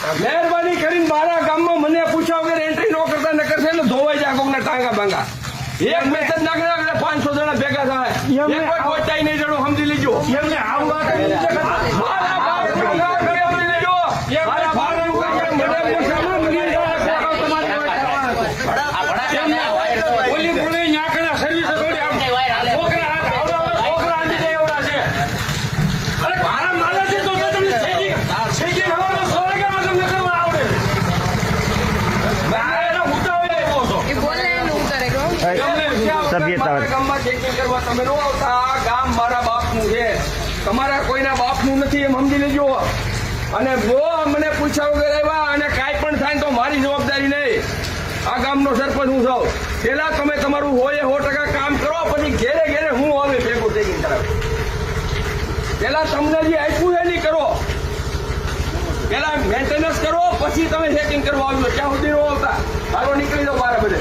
મહેરબાની કરીને મારા ગામમાં મને પૂછ્યા વગર એન્ટ્રી ન કરતા ન કરશે એટલે ધોવાઈ જાય કોકના ટાંગા બાંગા. એક મેસેજ નાખી એટલે પાંચસો જણા ભેગા થાય. એક કોઈ પહોંચાઈ નહીં જણું સમજી લીજો. એમને આવું મારા બાપ સમજી લેજો મારા બાપ ભેગા કરી મને પૂછ્યા મને ઓલી પુણે ન્યાકણા સર્વિસ થોડી આમ છોકરા હાથ આવડા છોકરા આંટી જાય એવડા છે અરે મારા માલા છે તો મેં તમને શેકી શેકી હવાનો સો વાગ્યામાં તમને કરવા આવડે આ એનો ઉતાવળે આવ્યો છો એ બોલે એનું ઉતારે કહો તમને સભ્યતા મારા ગામમાં ચેકિંગ કરવા તમે ન આવતા આ ગામ મારા બાપનું છે. તમારા કોઈના બાપનું નથી એમ સમજી લેજો. અને જો મને પૂછ્યા વગર આવ્યા અને કાંઈ પણ થાય તો મારી જવાબદારી નહીં. આ ગામનો સરપંચ હું છું. પેલા તમે તમારું હોય સો ટકા કામ કરો પછી ઘેરે ઘેરે હું આવે ભેગું ચેકિંગ કરાવે. પેલા તમને જે આપ્યું એ નહીં કરો. પેલા મેન્ટેનન્સ કરો પછી તમે ચેકિંગ કરવા આવ્યો. ત્યાં સુધી નો આવતા. સારો નીકળી જાઓ મારા બધે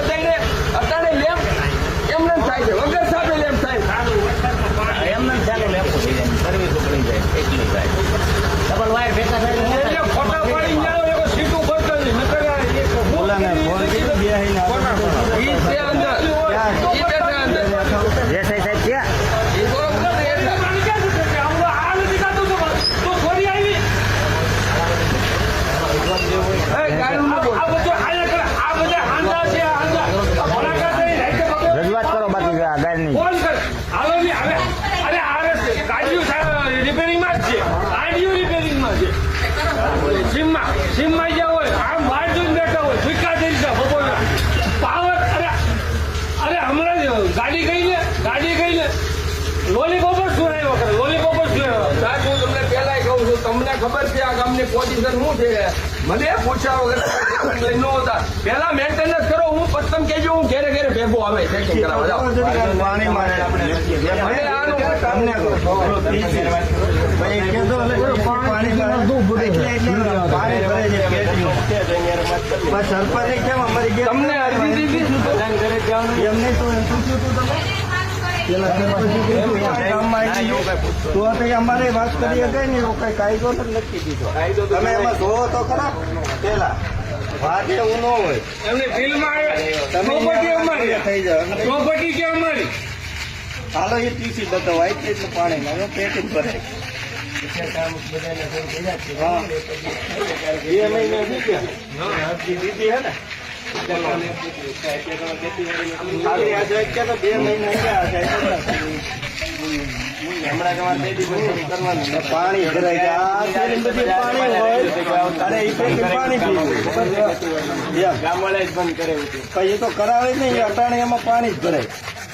અત્યારે અત્યારે લેમ્પ એમને એમ થાય છે વગર સાથે લેમ્પ થાય એમને ચાલુ લેપો થઈ જાય સર્વિસ એટલી જાય ડબલ વાયર ફેંકા થાય એટલે ફોટા પાડી જાઓ એવો સીધું કરતો જ નકર આ એક બોલાને ફોન કરી બેહીને ઈ છે અંદર ઈ બેઠા અંદર જે સાહેબ સાહેબ ક્યાં ઈ બરોબર છે એટલે. મારી ક્યાં છૂટે છે? આમ તો આ નથી થતું તો તો થોડી આવી એ ગાયનું ન બોલ. આ બધું આયા કરે. આ બધા હાંડા છે આ હાંડા. આ ભડાકા કરી રાઈતે પકડ. રજૂઆત કરો બાકી આ ગાયની ફોન કર હાલો ની હવે અરે આરસ ગાડીઓ રિપેરિંગમાં જ છે. ગાડીઓ રિપેરિંગમાં છે. સીમમાં સીમમાં જ્યાં હોય આમ બહાર જોઈને બેઠા હોય ભીખા થઈ છે બપોરના પાવર અરે અરે હમણાં જ ગાડી ગઈ ને ગાડી ગઈ ને. લોલીપોપ જ સુરાયો કરે લોલીપોપ જ સુરાયો સાહેબ હું તમને પહેલાય કહું છું તમને ખબર છે આ ગામની પોઝિશન શું છે? મને પૂછ્યા વગર ન હતા. પહેલા મેન્ટેનન્સ કરો હું પતંગ કેજો હું ઘેરે ઘેરે ભેગો આવે. ચેકિંગ કરાવવા જાઓ. પાણી મારે મને આનું અમારી વાત કરી હતી ને એવો કઈ કાયદો નથી નક્કી દીધો તમે એમાં જોવો તો ખરા પેલા વાત એવું ન હોય એમને થઈ જાવ પ્રોપર્ટી કે હાલો એ પીસી બધો વાય પાણી પેટી ભરાય પાણી પાણી ગામવાળા જ બંધ કરે પછી તો કરાવે નહીં અટાણે એમાં પાણી જ ભરાય.